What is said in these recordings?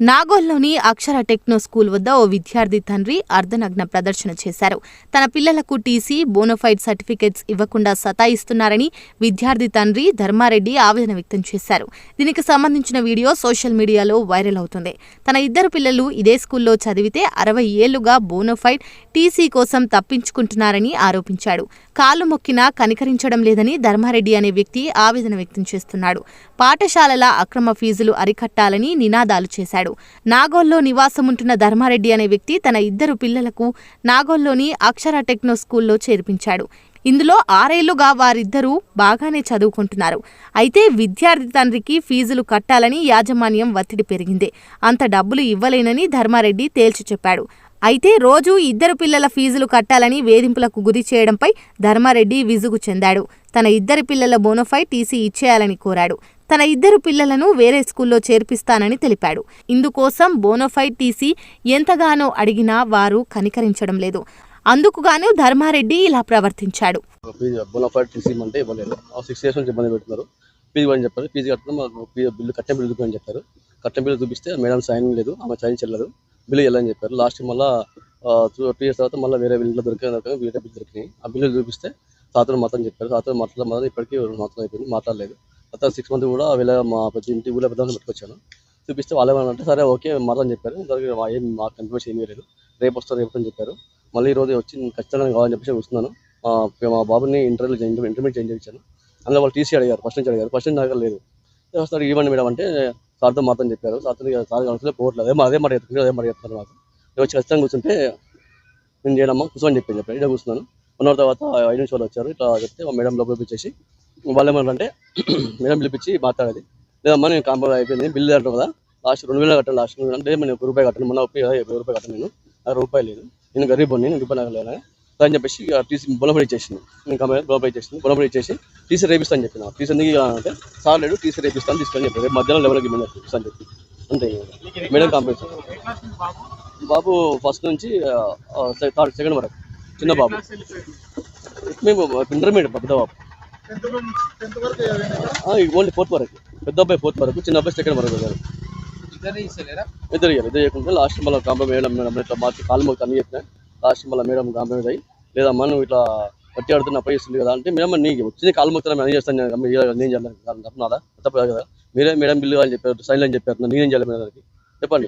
నాగోల్లోని అక్షర techno school వద్ద ఓ విద్యార్థి తండ్రి అర్ధనగ్న ప్రదర్శన చేశారు. తన పిల్లలకు టీసీ బోనోఫైడ్ సర్టిఫికెట్స్ ఇవ్వకుండా సతాయిస్తున్నారని విద్యార్థి తండ్రి ధర్మారెడ్డి ఆవేదన వ్యక్తం చేశారు. దీనికి సంబంధించిన వీడియో సోషల్ మీడియాలో వైరల్ అవుతుంది. తన ఇద్దరు పిల్లలు ఇదే స్కూల్లో చదివితే అరవై ఏళ్ళుగా బోనోఫైడ్ టీసీ కోసం తప్పించుకుంటున్నారని ఆరోపించాడు. కాలు మొక్కినా కనికరించడం లేదని ధర్మారెడ్డి అనే వ్యక్తి ఆవేదన వ్యక్తం చేస్తున్నాడు. పాఠశాలల అక్రమ ఫీజులు అరికట్టాలని నినాదాలు చేశాడు. నాగోల్లో నివాసముంటున్న ధర్మారెడ్డి అనే వ్యక్తి తన ఇద్దరు పిల్లలకు నాగోల్లోని అక్షర టెక్నో స్కూల్లో చేర్పించాడు. ఇందులో ఆరేళ్ళుగా వారిద్దరూ బాగానే చదువుకుంటున్నారు. అయితే విద్యార్థి తండ్రికి ఫీజులు కట్టాలని యాజమాన్యం ఒత్తిడి పెరిగింది. అంత డబ్బులు ఇవ్వలేనని ధర్మారెడ్డి తేల్చి చెప్పాడు. అయితే రోజు ఇద్దరు పిల్లల ఫీజులు కట్టాలని వేధింపులకు గురి చేయడంపై ధర్మారెడ్డి విసుగు చెందాడు. తన ఇద్దరి పిల్లల బోనోఫై టీసీ ఇచ్చేయాలని కోరాడు. తన ఇద్దరు పిల్లలను వేరే స్కూల్లో చేర్పిస్తానని తెలిపాడు. ఇందుకోసం బోనోఫైడ్ టీసీ ఎంతగానో అడిగినా వారు కనికరించడం లేదు. అందుకుగాను ధర్మారెడ్డి ఇలా ప్రవర్తించాడు. ఫీజు టీసీ అంటే ఇవ్వలేదు. సిక్స్ ఇయర్స్ నుంచి ఇబ్బంది పెడుతున్నారు. ఫీజు అని చెప్పారు. ఫీజు కట్టడం బిల్లు కట్టే బిల్లు చూపించని చెప్పారు. కట్టే బిల్లు చూపిస్తే మేడం సైన్ లేదు ఆమె సైన్ చెల్లదు బిల్లు వెళ్ళని చెప్పారు. లాస్ట్ మళ్ళీ టూ ఇయర్స్ తర్వాత మళ్ళీ వేరే బిల్లు దొరికిన దొరికిన వేరే బిల్లు దొరికినాయి. ఆ బిల్లు చూపిస్తే తాతను మాత్రం చెప్పారు. తాతను మాట్లాడడం మాత్రం ఇప్పటికీ మాత్రం అయిపోయింది. మాట్లాడలేదు. తర్వాత సిక్స్ మంత్ కూడా వీళ్ళ మా ప్రతి ఇంటి ఊళ్ళో పెద్ద పెట్టుకొచ్చాను. చూపిస్తే వాళ్ళు ఏమన్నా సరే ఓకే మాత్రం చెప్పారు. ఇంతవరకు ఏం మాకు కన్ఫర్మేషన్ ఏమీ లేదు. రేపు వస్తారు రేపు అని చెప్పారు. మళ్ళీ ఈ రోజు వచ్చి నేను ఖచ్చితంగా కావాలని చెప్పేసి వస్తున్నాను. మా బాబుని ఇంటర్వ్యూ జాయిన్ ఇంటర్మీడియట్ చేంజ్ చేయించాను అందులో వాళ్ళు టీసీ అడిగారు ఫస్ట్ నుంచి అడిగారు. ఫస్ట్ నుంచి అడగలేదు లేదు. సార్ ఇవ్వండి మేడం అంటే సార్తో మాత్రం చెప్పారు. సార్తో సార్ కనుక పోవట్లేదు. అదే అదే మాట చెప్తున్నారు అదే మాట చెప్తున్నారు మాకు. నేను వచ్చి ఖచ్చితంగా కూర్చుంటే నేను చేయడమ్మా కూర్చోని చెప్పి చెప్పాను ఇదే కూర్చున్నాను. వన్ అవర్ తర్వాత ఐదు నిమిషాలు వచ్చారు. ఇట్లా చెప్తే మా మేడం లోపలికి వచ్చేసి వాళ్ళు అంటే మేడం పిలిపించి మాట్లాడేది లేదమ్మా నేను కాంపౌండ్ అయిపోయింది బిల్లు కట్టడం కదా. లాస్ట్ రెండు వేలు కట్టాను లాస్ట్ రెండు వేలు. అంటే నేను ఒక రూపాయి కట్టను మన ఒప్పి కదా రూపాయి కట్టను నేను. నాకు రూపాయి లేదు. నేను గరీబ్ నేను రూపాయి నాకు లేదా అని చెప్పేసి టీసీ బొలపడి ఇచ్చేసింది. నేను కంపెనీ బొలపడి ఇచ్చేసింది. బొలబడి ఇచ్చేసి టీసీ రేపిస్తాను చెప్పిన. టీసీ ఎందుకు అంటే సార్ లేడు టీసీ రేపిస్తాను తీసుకొని చెప్పారు. రేపు మధ్యాహ్నం లెవెల్కి మేము చూపిస్తాను చెప్పి. అంతే. మేడం కంపెనీ బాబు ఫస్ట్ నుంచి థర్డ్ సెకండ్ వరకు. చిన్న బాబు. మేము ఇంటర్మీడియట్ పెద్ద బాబు. ఓన్లీ ఫోర్త్ వరకు. పెద్ద అబ్బాయి ఫోర్త్ వరకు చిన్న అబ్బాయి సెకండ్ వరకు. ఇద్దరు ఇయ్యారు ఇద్దరు చేయకుండా లాస్ట్ మళ్ళీ కాంప్రమైజ్ మేడం మేడం ఇట్లా మాకు కాలు మాకు అన్ని చెప్పిన లాస్ట్ మళ్ళీ మేడం కాంప్రమైజ్ అయ్యి లేదమ్మా నువ్వు ఇట్లా పట్టి ఆడుతున్న పై ఇస్తుంది కదా అంటే మేడం నీకు వచ్చింది కాలు మొత్తం నేను చేస్తాను నేను నేను చేయాలి కారణం తప్పనాదా తప్ప కదా మీరే మేడం బిల్లు అని చెప్పారు సైన్ అని చెప్పారు నేనేం చేయాలి మేడం దానికి? చెప్పండి.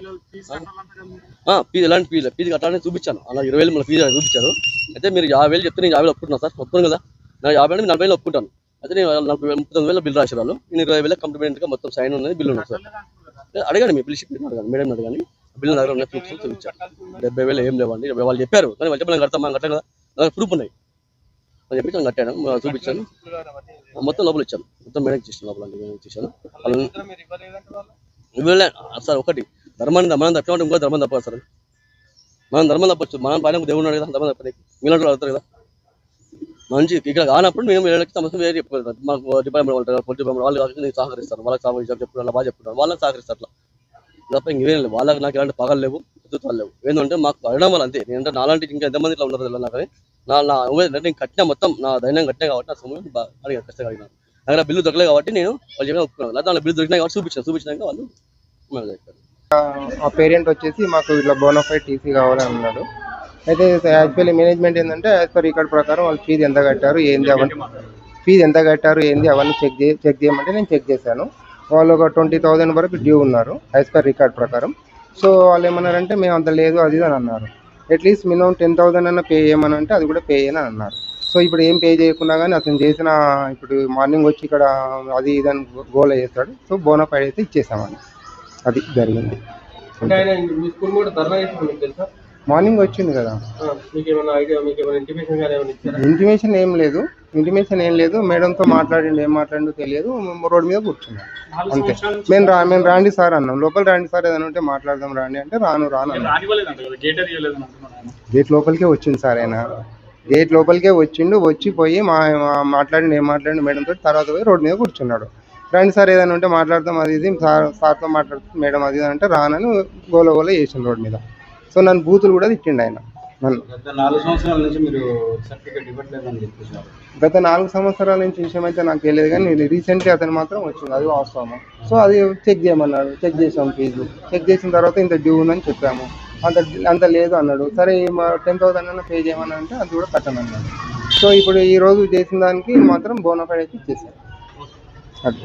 ఫీజు ఎలాంటి ఫీజు? ఫీజు కట్టాలని చూపించాను. అలా ఇరవై వేలు మళ్ళీ ఫీజు అని చూపించారు. అయితే మీరు యాభై వేలు చెప్తే నేను యాభై వేలు ఒప్పుకుంటున్నాను సార్ ఒప్పుకోను కదా? నా యాభై వేలు నలభై వేలు ఒప్పుకుంటాను. అయితే నేను నలభై ముప్పై తొమ్మిది వేల బిల్లు రాశారు వాళ్ళు నేను ఇరవై వేల కంప్లీమెంట్గా మొత్తం సైన్ ఉన్నది బిల్లు ఉన్నది సార్. అడగండి మీ పిలిచి మీరు అడగండి మేడం అడగాని బిల్లు దగ్గర ఉన్న ప్రూఫ్ చూపించాను. డెబ్బై వేలు ఏం లేవండి. వాళ్ళు చెప్పారు. కానీ వాళ్ళు చెప్పిన కడతాం మనం కట్టాం కదా ప్రూఫ్ ఉన్నాయి. అని చెప్పి నేను కట్టాను చూపించాను. మొత్తం లోపల ఇచ్చాను. మొత్తం మేడం ఇచ్చేసాను లోపల అన్ని ఇచ్చేసాను ఇవ్వలే. సార్ ఒకటి ధర్మాన్ని మనం తప్పమంటే ఇంకో ధర్మం తప్పదు సార్. మనం ధర్మం తప్పచ్చు. మనం పైన దేవుడు ఉన్నాడు కదా ధర్మం తప్పని మీలాంటి వాళ్ళు అవుతారు కదా. మంచి ఇక్కడ కానప్పుడు మేము వీళ్ళకి సమస్య వేరే చెప్పుకోవాలి మాకు డిపార్ట్మెంట్ వాళ్ళు పొలిటీ డిపార్ట్మెంట్ వాళ్ళు కాబట్టి నేను సహకరిస్తారు వాళ్ళకి సహకరించారు చెప్పుకుంటారు బాగా చెప్పుకుంటారు వాళ్ళకి సహకరిస్తారు అట్లా. తప్ప ఇంకేం లేదు వాళ్ళకి నాకు ఎలాంటి పగలు లేవు ఎదుగుతాలు లేవు. ఏంటంటే మాకు పడడం వల్ల అంతే. నేనంటే నాలాంటి ఇంకా ఎంతమంది ఇట్లా ఉన్నారు తెలియదు నాకు కానీ నా నా నేను కట్టిన మొత్తం నా దైన్యం కట్టినా కాబట్టి నా సొమ్ము బాగా కష్టంగా అడిగినాను నాకు. బిల్లు దొరకలేదు కాబట్టి నేను వాళ్ళు చెప్పిన ఒప్పుకున్నాను లేదా వాళ్ళ బిల్లు దొరికినాయి కాబట్టి చూపించాను చూపించినాక వాళ్ళు మా పేరెంట్ వచ్చేసి మాకు ఇట్లా బోనోఫైడ్ టీసీ కావాలని అన్నాడు. అయితే యాక్చువల్లీ మేనేజ్మెంట్ ఏంటంటే యాజ్ పర్ రికార్డ్ ప్రకారం వాళ్ళు ఫీజు ఎంత కట్టారు ఏంది అవన్నీ ఫీజు ఎంత కట్టారు ఏంది అవన్నీ చెక్ చే చెక్ చేయమంటే నేను చెక్ చేశాను. వాళ్ళు ఒక ట్వంటీ థౌజండ్ వరకు డ్యూ ఉన్నారు యాజ్ పర్ రికార్డ్ ప్రకారం. సో వాళ్ళు ఏమన్నారంటే మేము అంత లేదు అది ఇది అని అన్నారు. At least minimum ten thousand అన్న పే చేయమని అంటే అది కూడా పే చేయని అన్నారు. సో ఇప్పుడు ఏం పే చేయకుండా కానీ అతను చేసిన ఇప్పుడు మార్నింగ్ వచ్చి ఇక్కడ అది ఇది అని గోల చేస్తాడు. సో బోనోఫైడ్ అయితే ఇచ్చేసామని. అది జరిగింది. మార్నింగ్ వచ్చింది కదా. ఇంటిమేషన్ ఏం లేదు. ఇంటిమేషన్ ఏం లేదు. మేడంతో మాట్లాడిండు ఏం మాట్లాడిండో తెలియదు. రోడ్ మీద కూర్చున్నాం. అంతే. మేము రా మేము రాండి సార్ అన్నాం. లోపల రాండి సార్ ఏదైనా ఉంటే మాట్లాడదాం రాండి అంటే రాను రాను గేట్ లోపలికే వచ్చింది సార్ ఆయన. గేట్ లోపలికే వచ్చిండు వచ్చి పోయి మా మా- మాట్లాడిండు ఏం మాట్లాడిండు మేడంతో తర్వాత పోయి రోడ్ మీద కూర్చున్నాడు. రండి సార్ ఏదైనా ఉంటే మాట్లాడదాం అది ఇది. సార్ సార్తో మాట్లాడుతుంది మేడం అది అంటే రానని గోల గోల చేసిండు రోడ్ మీద. సో నన్ను బూతులు కూడా తిట్టిండు ఆయన. నన్ను. గత నాలుగు సంవత్సరాల నుంచి మీరు సర్టిఫికేట్ ఇవ్వట్లేదని చెప్పేసారు గత నాలుగు సంవత్సరాల నుంచి విషయం అయితే నాకు తెలియదు కానీ నేను రీసెంట్లీ అతను మాత్రం వచ్చింది. అది వాస్తవం సో అది చెక్ చేయమన్నాడు. చెక్ చేసాం ఫీజు చెక్ చేసిన తర్వాత ఇంత డ్యూ ఉందని చెప్పాము. అంత అంత లేదు అన్నాడు. సరే మా టెన్ థౌసండ్ అన్న పే చేయమని అంటే అది కూడా కట్టను అన్నాడు సో ఇప్పుడు ఈ రోజు చేసిన దానికి మాత్రం బోనఫైడ్ అయితే ఇచ్చేసాను అది.